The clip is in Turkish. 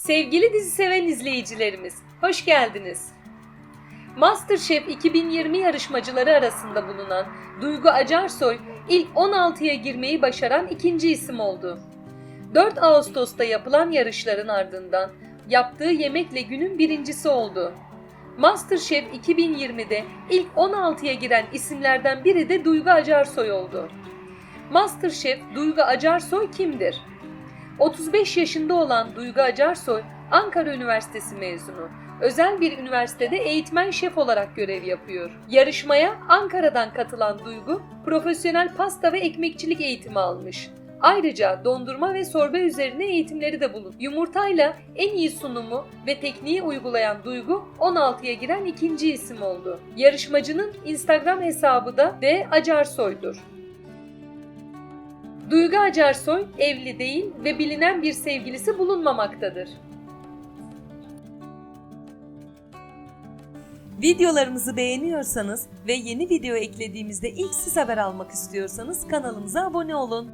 Sevgili dizi seven izleyicilerimiz, hoş geldiniz. MasterChef 2020 yarışmacıları arasında bulunan Duygu Acarsoy ilk 16'ya girmeyi başaran ikinci isim oldu. 4 Ağustos'ta yapılan yarışların ardından yaptığı yemekle günün birincisi oldu. MasterChef 2020'de ilk 16'ya giren isimlerden biri de Duygu Acarsoy oldu. MasterChef Duygu Acarsoy kimdir? 35 yaşında olan Duygu Acarsoy, Ankara Üniversitesi mezunu. Özel bir üniversitede eğitmen şef olarak görev yapıyor. Yarışmaya Ankara'dan katılan Duygu, profesyonel pasta ve ekmekçilik eğitimi almış. Ayrıca dondurma ve sorbe üzerine eğitimleri de bulun. Yumurtayla en iyi sunumu ve tekniği uygulayan Duygu 16'ya giren ikinci isim oldu. Yarışmacının Instagram hesabı da D Acarsoy'dur. Duygu Acarsoy evli değil ve bilinen bir sevgilisi bulunmamaktadır. Videolarımızı beğeniyorsanız ve yeni video eklediğimizde ilk siz haber almak istiyorsanız kanalımıza abone olun.